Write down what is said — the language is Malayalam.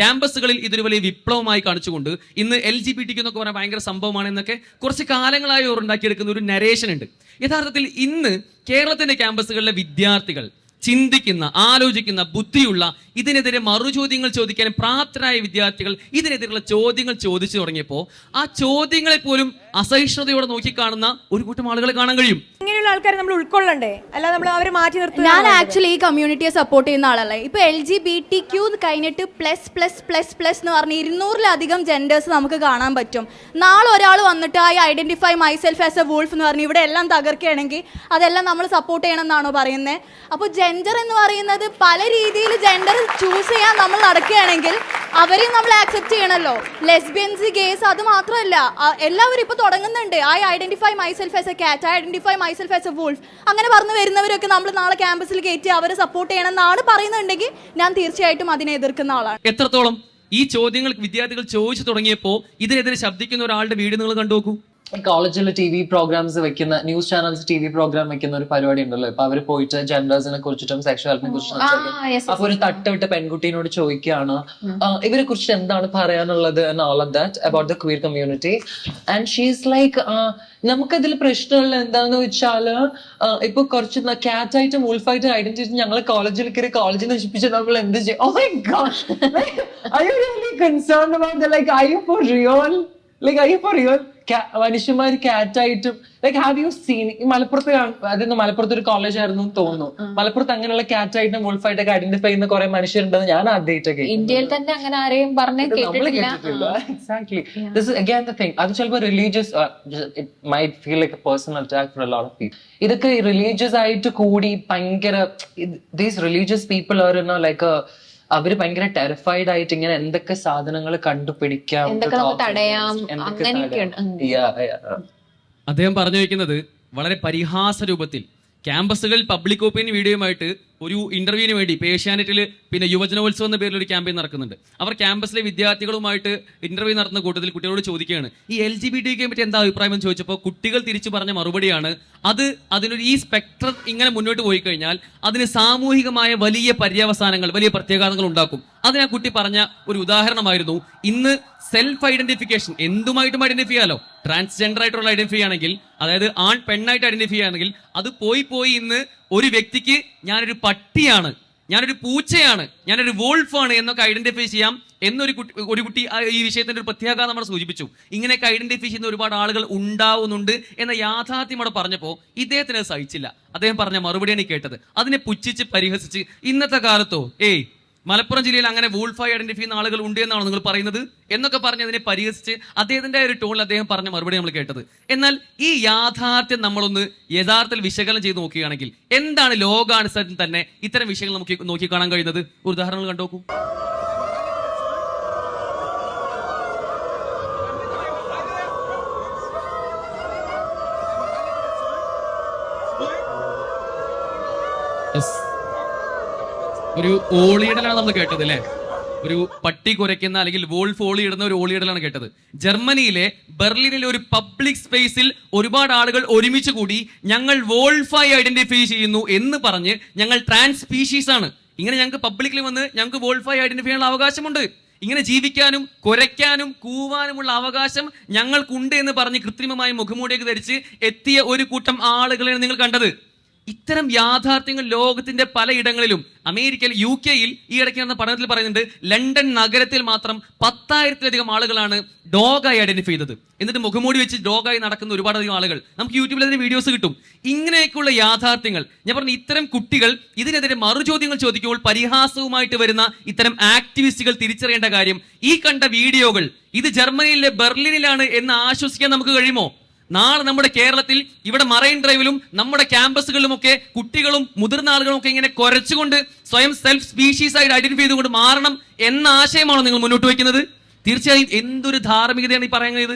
ക്യാമ്പസുകളിൽ ഇതൊരു വലിയ വിപ്ലവമായി കാണിച്ചുകൊണ്ട് ഇന്ന് എൽ ജി ബി ടിക്ക് എന്നൊക്കെ പറഞ്ഞാൽ ഭയങ്കര സംഭവമാണ് എന്നൊക്കെ കുറച്ച് കാലങ്ങളായി അവർ ഉണ്ടാക്കിയെടുക്കുന്ന ഒരു നരേഷൻ ഉണ്ട്. യഥാർത്ഥത്തിൽ ഇന്ന് കേരളത്തിന്റെ ക്യാമ്പസുകളിലെ വിദ്യാർത്ഥികൾ ചിന്തിക്കുന്ന ആലോചിക്കുന്ന ബുദ്ധിയുള്ള ഇതിനെതിരെ മറുചോദ്യങ്ങൾ ചോദിക്കാൻ പ്രാപ്തരായ വിദ്യാർത്ഥികൾ ഇതിനെതിരെയുള്ള ചോദ്യങ്ങൾ ചോദിച്ചു തുടങ്ങിയപ്പോൾ ആ ചോദ്യങ്ങളെ പോലും അസഹിഷ്ണുതയോടെ നോക്കിക്കാണുന്ന ഒരു കൂട്ടം ആളുകളെ കാണാൻ കഴിയും. ഇങ്ങനെയുള്ള ആൾക്കാരെ നമ്മൾ ഉൾക്കൊള്ളണ്ടേ? അല്ല നമ്മൾ അവരെ മാറ്റി നിർത്തുക ഞാൻ ആക്ച്വലി ഈ കമ്മ്യൂണിറ്റിയെ സപ്പോർട്ട് ചെയ്യുന്ന ആളല്ല. ഇപ്പൊ L G B T Q കഴിഞ്ഞിട്ട് പ്ലസ് പ്ലസ് പ്ലസ് പ്ലസ് എന്ന് പറഞ്ഞ് ഇരുന്നൂറിലധികം ജെൻഡേഴ്സ് നമുക്ക് കാണാൻ പറ്റും. നാളെ ഒരാൾ വന്നിട്ട് I identify myself as a wolf എന്ന് പറഞ്ഞ് ഇവിടെ എല്ലാം തകർക്കുകയാണെങ്കിൽ അതെല്ലാം നമ്മൾ സപ്പോർട്ട് ചെയ്യണം എന്നാണോ പറയുന്നത് അപ്പോൾ ജെൻഡർ എന്ന് പറയുന്നത് പല രീതിയിൽ ജെൻഡർ ചൂസ് ചെയ്യാൻ നമ്മൾ നടക്കുകയാണെങ്കിൽ അവരെയും നമ്മൾ ആക്സെപ്റ്റ് ചെയ്യണമല്ലോ ലെസ്ബിയൻസ് ഗേസ് അത് മാത്രമല്ല. എല്ലാവരും ഇപ്പൊ തുടങ്ങുന്നുണ്ട്. I identify myself as a cat I identify myself as a wolf അങ്ങനെ പറഞ്ഞു വരുന്നവരൊക്കെ നമ്മൾ നാളെ ക്യാമ്പസിൽ കയറ്റി അവരെ സപ്പോർട്ട് ചെയ്യണം എന്നാണ് പറയുന്നുണ്ടെങ്കിൽ ഞാൻ തീർച്ചയായിട്ടും അതിനെ എതിർക്കുന്ന ആളാണ്. എത്രത്തോളം ഈ ചോദ്യങ്ങൾ വിദ്യാർത്ഥികൾ ചോദിച്ചു തുടങ്ങിയപ്പോൾ ഇതിനെതിരെ ശബ്ദിക്കുന്ന ഒരാളുടെ വീട് നിങ്ങൾ കണ്ടു നോക്കൂ കോളേജിൽ ടി വി പ്രോഗ്രാംസ് വെക്കുന്ന news channels T V programme വെക്കുന്ന ഒരു പരിപാടി ഉണ്ടല്ലോ. ഇപ്പൊ അവർ പോയിട്ട് ജെൻഡേഴ്സിനെ കുറിച്ചിട്ടും സെക്ഷുവാലിറ്റിനെ കുറിച്ചിട്ടും സംസാരിക്കും. അപ്പൊ ഒരു തട്ട് വിട്ട് പെൺകുട്ടീനോട് ചോദിക്കുകയാണ് "ആ, ഇവരെ കുറിച്ച് എന്താണ് പറയാനുള്ളത് all of that about the queer community and she's like നമുക്കതിൽ പ്രശ്നമുള്ള എന്താന്ന് വെച്ചാൽ ഇപ്പൊ കുറച്ച് കാറ്റായിട്ടും ഉൾഫായിട്ടും ഐഡന്റിറ്റി ഞങ്ങൾ കോളേജിൽ കയറി കോളേജ് നശിപ്പിച്ച് നമ്മൾ എന്ത് ചെയ്യും? ഓ my God I you really concern about like I you for real like I for real മനുഷ്യന്മാർ കാറ്റായിട്ടും ലൈക് ഹാവ് യു സീൻ ഈ മലപ്പുറത്ത് അതെന്ന് മലപ്പുറത്ത് ഒരു കോളേജ് ആയിരുന്നു തോന്നുന്നു. മലപ്പുറത്ത് അങ്ങനെയുള്ള കാറ്റായിട്ടും വുൾഫായിട്ടൊക്കെ ഐഡന്റിഫൈ ചെയ്യുന്ന കുറെ മനുഷ്യരുണ്ടെന്ന് ഞാൻ ആദ്യമായിട്ടൊക്കെ ഇന്ത്യയിൽ തന്നെ അങ്ങനെ ആരെയും പറഞ്ഞു കേട്ടിട്ടില്ല. Exactly this again the thing അത് ചിലപ്പോൾ religious it might feel like a personal attack for lot of people ഇതൊക്കെ റിലീജിയസ് ആയിട്ട് കൂടി ഭയങ്കര these religious people are like അവർ ഭയങ്കര ടെറിഫൈഡ് ആയിട്ട് ഇങ്ങനെ എന്തൊക്കെ സാധനങ്ങൾ കണ്ടുപിടിക്കാം. അദ്ദേഹം പറഞ്ഞു വയ്ക്കുന്നത് വളരെ പരിഹാസ രൂപത്തിൽ. ക്യാമ്പസുകളിൽ പബ്ലിക് ഒപ്പീനിയൻ വീഡിയോയുമായിട്ട് ഒരു ഇന്റർവ്യൂവിന് വേണ്ടി ഇപ്പോൾ ഏഷ്യാനെറ്റിൽ പിന്നെ യുവജനോത്സവം എന്ന പേരിൽ ഒരു ക്യാമ്പയിൻ നടക്കുന്നുണ്ട്. അവർ ക്യാമ്പസിലെ വിദ്യാർത്ഥികളുമായിട്ട് ഇന്റർവ്യൂ നടത്തുന്ന കൂട്ടത്തിൽ കുട്ടികളോട് ചോദിക്കുകയാണ് ഈ എൽ ജി ബി ടിയെ പറ്റി എന്താ അഭിപ്രായം? എന്ന് ചോദിച്ചപ്പോൾ കുട്ടികൾ തിരിച്ചു പറഞ്ഞ മറുപടിയാണ് അത് അതിനൊരു ഈ സ്പെക്ട്രം ഇങ്ങനെ മുന്നോട്ട് പോയി കഴിഞ്ഞാൽ അതിന് സാമൂഹികമായ വലിയ പര്യവസാനങ്ങൾ വലിയ പ്രത്യാഘാതങ്ങൾ ഉണ്ടാക്കും. അതിന് ആ കുട്ടി പറഞ്ഞ ഒരു ഉദാഹരണമായിരുന്നു ഇന്ന് സെൽഫ് ഐഡന്റിഫിക്കേഷൻ എന്തുമായിട്ടും ഐഡന്റിഫൈ ചെയ്യാലോ? ട്രാൻസ്ജെൻഡർ ആയിട്ടുള്ള ഐഡന്റിഫൈ ആണെങ്കിൽ അതായത് ആൺ പെണ്ണായിട്ട് ഐഡന്റിഫൈ ആണെങ്കിൽ അത് പോയി പോയി ഇന്ന് ഒരു വ്യക്തിക്ക് ഞാനൊരു പട്ടിയാണ് ഞാനൊരു പൂച്ചയാണ് ഞാനൊരു വോൾഫാണ് എന്നൊക്കെ ഐഡന്റിഫൈ ചെയ്യാം എന്നൊരു കുട്ടി ഒരു കുട്ടി ഈ വിഷയത്തിന്റെ ഒരു പ്രത്യാഘാതം നമ്മൾ സൂചിപ്പിച്ചു. ഇങ്ങനെയൊക്കെ ഐഡന്റിഫൈ ചെയ്യുന്ന ഒരുപാട് ആളുകൾ ഉണ്ടാവുന്നുണ്ട് എന്ന യാഥാർത്ഥ്യം അവിടെ പറഞ്ഞപ്പോൾ ഇദ്ദേഹത്തിന് സഹിച്ചില്ല. അദ്ദേഹം പറഞ്ഞ മറുപടിയാണ് കേട്ടത്. അതിനെ പുച്ഛിച്ച് പരിഹസിച്ച് ഇന്നത്തെ കാലത്തോ ഏയ് മലപ്പുറം ജില്ലയിൽ അങ്ങനെ വൂൾഫായി ഐഡന്റിഫൈ ചെയ്യുന്ന ആളുകൾ ഉണ്ട് എന്നാണ് നിങ്ങൾ പറയുന്നത്? എന്നൊക്കെ പറഞ്ഞ് അതിനെ പരിഹസിച്ച് അദ്ദേഹത്തിന്റെ ഒരു ടോണിൽ അദ്ദേഹം പറഞ്ഞ മറുപടി നമ്മൾ കേട്ടത്. എന്നാൽ ഈ യാഥാർത്ഥ്യം നമ്മളൊന്ന് യഥാർത്ഥത്തിൽ വിശകലനം ചെയ്ത് നോക്കുകയാണെങ്കിൽ എന്താണ് ലോകാനുസരണം തന്നെ ഇത്തരം വിഷയങ്ങൾ നമുക്ക് നോക്കി കാണാൻ കഴിയുന്നത്? ഉദാഹരണങ്ങൾ കണ്ടോക്കൂ Yes. ഒരു ഓളിയിടലാണ് നമ്മൾ കേട്ടത് അല്ലേ? ഒരു പട്ടി കുരയ്ക്കുന്ന അല്ലെങ്കിൽ വോൾഫ് ഓളി ഇടുന്ന ഒരു ഓളിയിടലാണ് കേട്ടത്. ജർമ്മനിയിലെ ബെർലിനിലെ ഒരു പബ്ലിക് സ്പേസിൽ ഒരുപാട് ആളുകൾ ഒരുമിച്ച് കൂടി ഞങ്ങൾ വോൾഫായി ഐഡന്റിഫൈ ചെയ്യുന്നു എന്ന് പറഞ്ഞ് ഞങ്ങൾ ട്രാൻസ് സ്പീഷീസ് ആണ് ഇങ്ങനെ ഞങ്ങൾക്ക് പബ്ലിക്കിൽ വന്ന് ഞങ്ങൾക്ക് വോൾഫായി ഐഡന്റിഫൈ ചെയ്യാനുള്ള അവകാശമുണ്ട്. ഇങ്ങനെ ജീവിക്കാനും കുരയ്ക്കാനും കൂവാനുമുള്ള അവകാശം ഞങ്ങൾക്കുണ്ട് എന്ന് പറഞ്ഞ് കൃത്രിമമായി മുഖമൂടിയൊക്കെ ധരിച്ച് എത്തിയ ഒരു കൂട്ടം ആളുകളെയാണ് നിങ്ങൾ കണ്ടത്. ഇത്തരം യാഥാർത്ഥ്യങ്ങൾ ലോകത്തിന്റെ പലയിടങ്ങളിലും അമേരിക്കയിൽ യു കെയിൽ ഈ ഇടയ്ക്ക് നടന്ന പഠനത്തിൽ പറയുന്നുണ്ട് ലണ്ടൻ നഗരത്തിൽ മാത്രം പത്തായിരത്തിലധികം ആളുകളാണ് ഡോഗായി ഐഡന്റിഫൈ ചെയ്തത്. എന്നിട്ട് മുഖമൂടി വെച്ച് ഡോഗായി നടക്കുന്ന ഒരുപാടധികം ആളുകൾ. നമുക്ക് യൂട്യൂബിൽ അതിന് വീഡിയോസ് കിട്ടും. ഇങ്ങനെയൊക്കെയുള്ള യാഥാർത്ഥ്യങ്ങൾ. ഞാൻ പറഞ്ഞു ഇത്തരം കുട്ടികൾ ഇതിനെതിരെ മറുചോദ്യങ്ങൾ ചോദിക്കുമ്പോൾ പരിഹാസവുമായിട്ട് വരുന്ന ഇത്തരം ആക്ടിവിസ്റ്റുകൾ തിരിച്ചറിയേണ്ട കാര്യം ഈ കണ്ട വീഡിയോകൾ ഇത് ജർമ്മനിയിലെ ബെർലിനിലാണ് എന്ന് ആശ്വസിക്കാൻ നമുക്ക് കഴിയുമോ? നാളെ നമ്മുടെ കേരളത്തിൽ ഇവിടെ മറൈൻ ഡ്രൈവിലും നമ്മുടെ ക്യാമ്പസുകളിലുമൊക്കെ കുട്ടികളും മുതിർന്ന ആളുകളും ഒക്കെ ഇങ്ങനെ കുറച്ചുകൊണ്ട് സ്വയം സെൽഫ് സ്പീഷീസ് ആയിട്ട് ഐഡന്റിഫൈ ചെയ്തുകൊണ്ട് മാറണം എന്ന ആശയമാണോ നിങ്ങൾ മുന്നോട്ട് വയ്ക്കുന്നത്? തീർച്ചയായും എന്തൊരു ധാർമ്മികതയാണ് ഈ പറയുന്നത്?